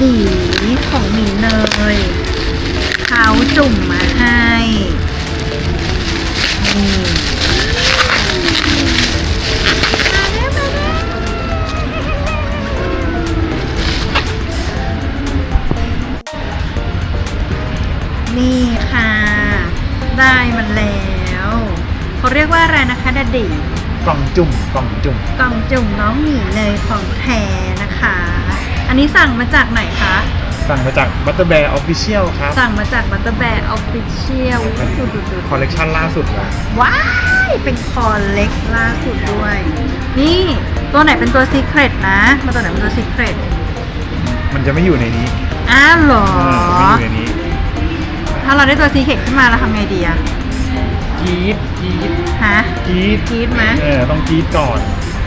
บีของหมีเนยเขาจุ่มมาให้นี่นี่ค่ะ ได้มันแล้วเขาเรียกว่าอะไรนะคะดดีกล่องจุ่มกล่องจุ่มกล่องจุ่มน้องหมีเลยของแท้นะคะ อันนี้สั่งมาจากไหนคะ สั่งมาจาก Butter Bear Official ครับ สั่งมาจากบัตเตอร์แบร์ออฟฟิเชียลคอลเลกชันล่าสุดละว้ายเป็นคอเล็กล่าสุดด้วย นี่ตัวไหนเป็นตัวซีเครตนะมาตัวไหนเป็นตัวซีเครตมันจะไม่อยู่ในนี้อ้าวเหรอเออไม่อยู่ในนี้ ถ้าเราได้ตัวซีเครตขึ้นมาเราทำไงดีอะกรีดกรีดฮะกรีดกรี๊ดไหมเออต้องกรีดก่อน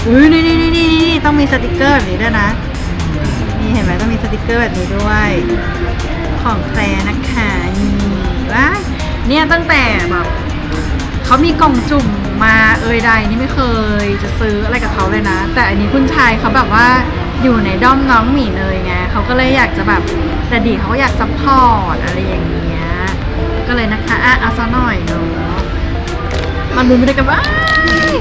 อุ้ยนี่นี่นี่นี่นี่ต้องมีสติกเกอร์แบบนี้ด้วยนะนี่ เห็นไหมต้องมีสติกเกอร์แบบนี้ด้วย ของแคลนะคะนี่ว้าเนี่ยตั้งแต่แบบเขามีกล่องจุ่มมาเอ่ยใดนี่ไม่เคยจะซื้ออะไรกับเขาเลยนะ แต่อันนี้คุณชายเขาแบบว่าอยู่ในด้อมน้องหมีเนยไงเขาก็เลยอยากจะแบบแต่ดีเขาก็อยากซัพพอร์ตอะไรอย่างเงี้ยก็เลยนะคะอะเอาซะหน่อยเนาะมาลุ้นไปด้วยกันว้าย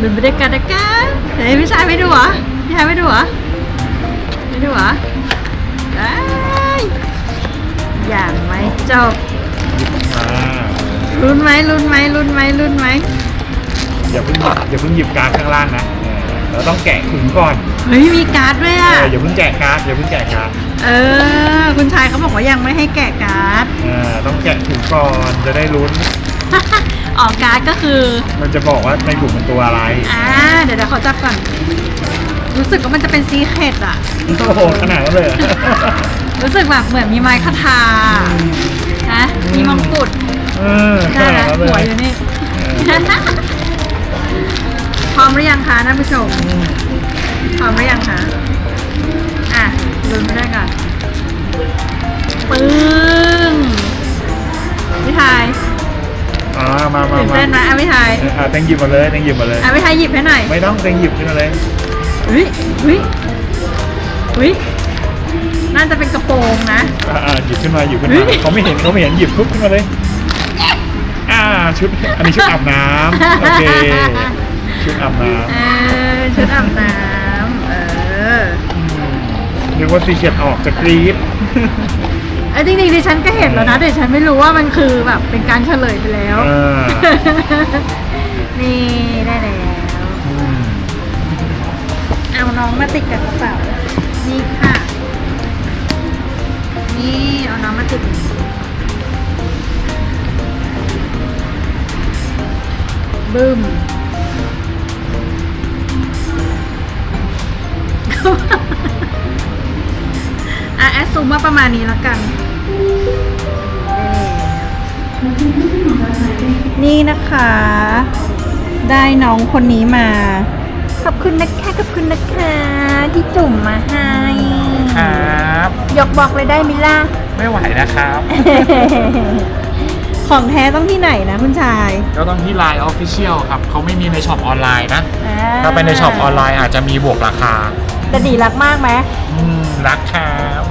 ลุ้นไปด้วยกันนะกันเฮ้ยพี่ชายไม่ดูเหรอพี่ชายไม่ดูเหรอ ไม่ดูเหรอได้อย่างไม่จบอ่าลุ้นไหมลุ้นไหมลุ้นไหมลุ้นไหมอย่าเพิ่งหยิบอย่าเพิ่งหยิบการ์ดข้างล่างนะเออเราต้องแกะถุงก่อนเฮ้ยมีการ์ดด้วยเออะออย่าเพิ่งแกะการ์ดอย่าเพิ่งแกะการ์ดเออ คุณชายเขาบอกว่ายังไม่ให้แกะการ์ดเออต้องแกะถุงก่อนจะได้ลุ้น ออกการ์ดก็คือ มันจะบอกว่าในถุงมันตัวอะไรอ่า เดี๋ยวเดี๋ยวเขาจับก่อน รู้สึกว่ามันจะเป็นซีเครตอะโอ้โหขนาดนั้นเลยเหรอ รู้สึกแบบเหมือนมีไม้คาทาฮะมีมงกุฎเออขได้นาดแล้วนั้นเลหัวยอยู่นี่เออพร้อมหรือยังคะท่านผู้ชมพร้อมหรือยังคะ อะลุ้นไม่ได้ก่อน ตื่นมาเต้นไหมอะพี่ไทยอ่าแตงหยิบมาเลยแตงหยิบมาเลยอะพี่ไทยหยิบให้หน่อยไม่ต้องแตงหยิบขึ้นมาเลยเฮ้ยเฮ้ยเฮ้ยน่าจะเป็นกระโปรงนะ อ่าอ่าหยิบขึ้นมาหยิบขึ้นเฮ้มายเขาไม่เห็นเขาไม่เห็นหยิบปุ๊บขึ้นมาเลยอ่าชุดอันนี้ชุดอาบน้ำโอเคชุดอาบน้เออชุดอาบน้ำเออำนึกว่าซีเคียดออกจะกรี๊ด ไอ้ยจริงๆดิฉันก็เห็นแล้วนะแต่ฉันไม่รู้ว่ามันคือแบบเป็นการเฉลยไปแล้ว เออ นี่ได้แล้วอืมเอาน้องมาติดกับกระเป๋านี่ค่ะ นี่เอาน้องมาติดบึ้ม อะแอดซูมว่าประมาณนี้แล้วกัน นี่นะคะ ได้น้องคนนี้มา ขอบคุณนะคะ ขอบคุณนะคะ ที่จุ่มมาให้ ครับ ยกบอกเลยได้มิล่ะไม่ไหวนะครับ ของแท้ต้องที่ไหนนะคุณชาย ก็ต้องที่ Line Official ครับ เขาไม่มีในช็อปออนไลน์นะ อ่ถ้าเป็นในช็อปออนไลน์อาจจะมีบวกราคา แต่ดีรักมากไหม อืมรักครับ